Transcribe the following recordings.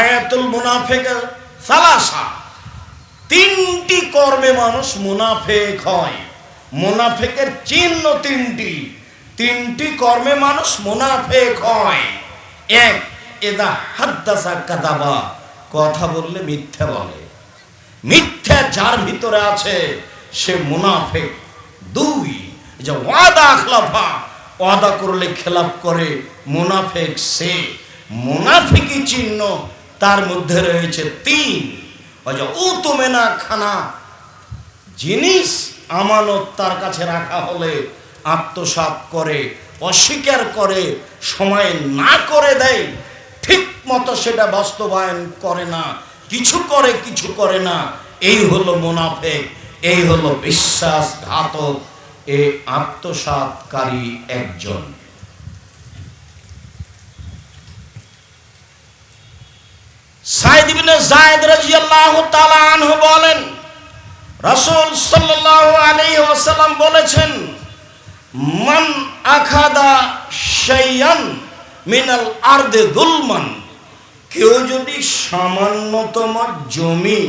আয়াতুল মুনাফেক সালাসা। তিনটি কর্মে মানুষ মুনাফেক হয়। মুনাফেকের চিহ্ন তিনটি। তিনটি কর্মে মানুষ মুনাফেক হয়। এক এদা হাদ্দাসা কাদাবা। কথা বললে মিথ্যা বলে। মিথ্যা যার ভিতরে আছে, সে মুনাফেক। দুই যে ওয়াদা আখলাফা ওয়াদা করলে খেলাপ করে, মুনাফেক সে। মুনাফিকি চিহ্ন তার মধ্যে রয়েছে তিন। উতুমেনা খানা। জিনিস আমানত তার কাছে রাখা হলে আত্মসাৎ করে, অস্বীকার করে, সময় না করে দেয়, ঠিক মতো সেটা বাস্তবায়ন করে না, কিছু করে কিছু করে না। এই হলো মুনাফেক এই হলো বিশ্বাসঘাতক, এ আত্মসাৎকারী একজন। জায়েদ বলেন, রাসূল সাল্লাল্লাহু বলেছেন, মান আখাদা শাইয়ান মিনাল আরদে যুলমান। কেউ যদি সামান্যতম জমি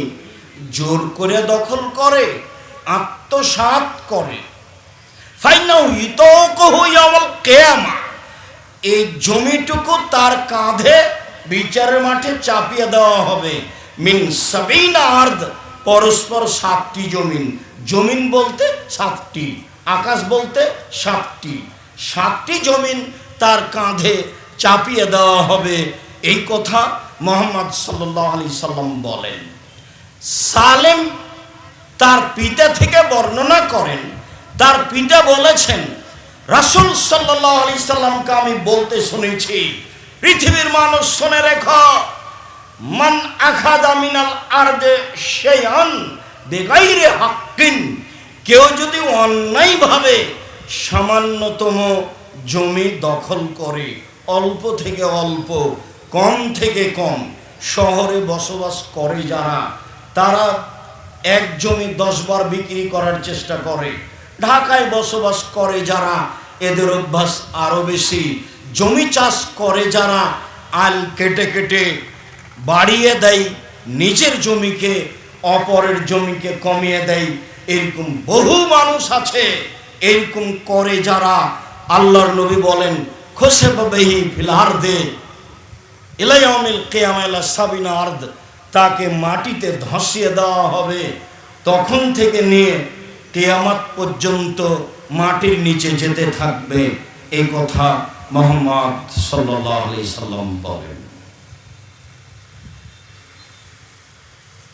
জোর করে দখল করে, আত্মসাৎ করে ফাইনাউ এই জমিটুকু তার কাঁধে বিচারের মাঠে চাপিয়ে দেওয়া হবে। মিন সাবিনা পরস্পর সাতটি জমিন। জমিন বলতে সাতটি, আকাশ বলতে সাতটি। সাতটি জমিন তার কাঁধে চাপিয়ে দেওয়া হবে। এই কথা মোহাম্মদ সাল্লাহ আলি সাল্লাম বলেন। সালেম তার পিতা থেকে বর্ণনা করেন। তার পিতা বলেছেন, রাসুল সাল্লাহ আলি সাল্লামকে আমি বলতে শুনেছি পৃথিবীর মানুষ শুনে রেখ। মান আখাদা মিনাল আরদে শেয়ান বেগাইরে হাক্কিন। কেউ যদি অন্যায়ভাবে সামান্যতম জমি দখল করে, অল্প থেকে অল্প, কম থেকে কম, শহরে বসবাস করে যারা, তারা এক জমি দশ বার বিক্রি করার চেষ্টা করে। ঢাকায় বসবাস করে যারা, এদের অভ্যাস আরও বেশি। জমি চাষ করে যারা আল কেটে কেটে বাড়িয়ে দেয়, নিজের জমিকে অপরের জমিকে কমিয়ে দেয়, এরকম বহু মানুষ আছে, এরকম করে যারা আল্লাহর নবী বলেন খোসে বেহি ফিলহার দে ইলাইমিল কেয়ামেলা সাবিনা আর্দ। তাকে মাটিতে ধসিয়ে দেওয়া হবে। তখন থেকে নিয়ে কেয়ামাত পর্যন্ত মাটির নিচে যেতে থাকবে। এই কথা মোহাম্মদ সাল্লাহ আলি সাল্লাম বলেন,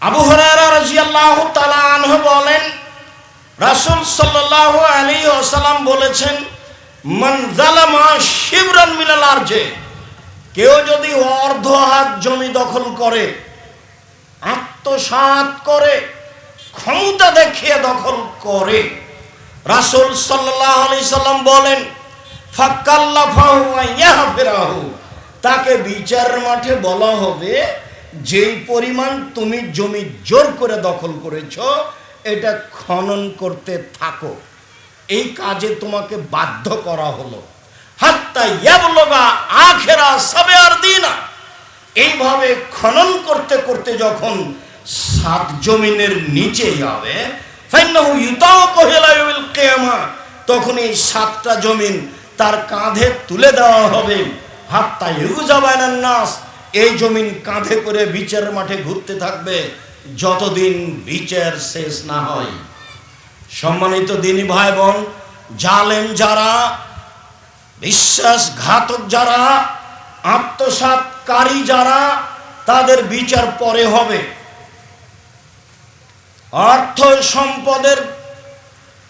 আবু তাআলা আনহু বলেন, রাসূল সাল্লাল্লাহু আলাইহি ওয়াসাল্লাম বলেছেন, মান জালামা শিবরান মিনাল আরজে কেউ যদি অর্ধ হাত জমি দখল করে, আত্মসাৎ করে, ক্ষমতা দেখিয়ে দখল করে, রাসূল সাল্লাল্লাহু আলাইহি সাল্লাম বলেন তাকে বিচার মাঠে বলা হবে, যেই পরিমাণ তুমি জমি জোর করে দখল করেছ, এটা খনন করতে থাকো। এই কাজে তোমাকে বাধ্য করা হলো। হাত্তা ইয়াবলগা আখেরা সবে আর দিনা। এইভাবে খনন করতে করতে যখন সাত জমিনের নিচে যাবে তখন এই সাতটা জমিন তার কাঁধে তুলে দেওয়া হবে। হাত্তা ইউজাবানান নাস। এই জমিন কাঁধে করে বিচারের মাঠে ঘুরতে থাকবে। যতদিন বিচার শেষ না হয়। সম্মানিত দিনী ভাই বোন জালেম যারা, বিশ্বাসঘাতক যারা আত্মসাৎকারী যারা, তাদের বিচার পরে হবে। অর্থ সম্পদের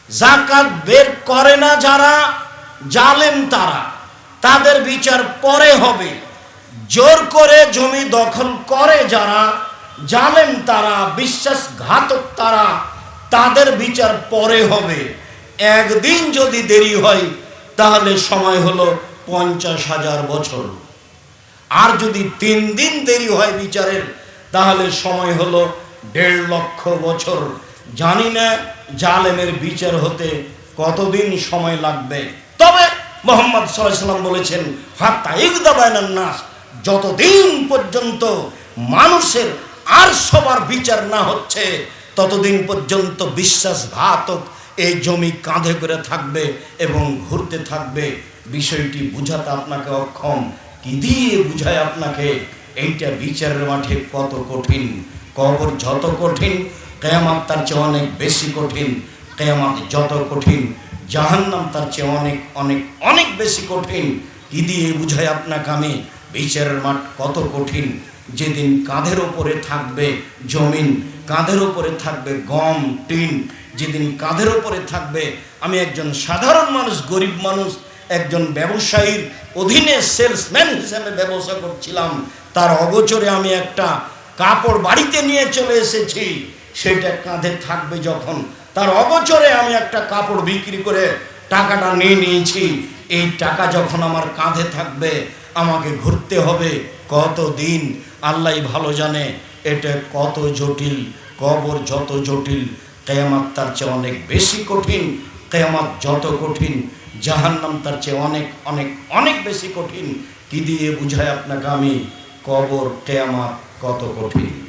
জাকাত বের করে না যারা জালেম তারা। তাদের বিচার পরে হবে। জোর করে জমি দখল করে যারা জালেম তারা, বিশ্বাসঘাতক তারা, তাদের বিচার পরে হবে। একদিন যদি দেরি হয়, তাহলে সময় হলো পঞ্চাশ হাজার বছর। আর যদি তিন দিন দেরি হয় বিচারের, তাহলে সময় হলো দেড় লক্ষ বছর। জানি না জালেমের বিচার হতে কতদিন সময় লাগবে। তবে মোহাম্মদ সাল্লাম বলেছেন নাস যতদিন পর্যন্ত মানুষের আর সবার বিচার না হচ্ছে, ততদিন পর্যন্ত বিশ্বাসঘাতক এই জমি কাঁধে করে থাকবে এবং ঘুরতে থাকবে। বিষয়টি বুঝাতে আপনাকে অক্ষম। কি দিয়ে বুঝায় আপনাকে? এইটা বিচারের মাঠে কত কঠিন। কবর যত কঠিন, কেয়ামাত তার চেয়ে অনেক বেশি কঠিন। কেয়ামাত যত কঠিন, জাহান্নাম তার চেয়ে অনেক অনেক অনেক বেশি কঠিন। কি দিয়ে বুঝায় আপনাকে আমি? বিচারের মাঠ কত কঠিন। যেদিন কাঁধের ওপরে থাকবে জমিন, কাঁধের ওপরে থাকবে গম, টিন। যেদিন কাঁধের ওপরে থাকবে, আমি একজন সাধারণ মানুষ, গরিব মানুষ, একজন ব্যবসায়ীর অধীনে সেলসম্যান হিসেবে ব্যবসা করছিলাম। তার অগোচরে আমি একটা কাপড় বাড়িতে নিয়ে চলে এসেছি। সেটা কাঁধে থাকবে যখন তার অগোচরে আমি একটা কাপড় বিক্রি করে টাকাটা নিয়ে নিয়েছি। এই টাকা যখন আমার কাঁধে থাকবে, আমাকে ঘুরতে হবে। কত দিন আল্লাহ ভালো জানে, এটা কত জটিল, কবর যত জটিল। কেয়ামাত তার চেয়ে অনেক বেশি কঠিন, কেয়ামাত যত কঠিন। জাহান্নাম তার চেয়ে অনেক অনেক অনেক বেশি কঠিন। কি দিয়ে বুঝায় আপনাকে আমি? কবর, কেয়ামাত কত কঠিন।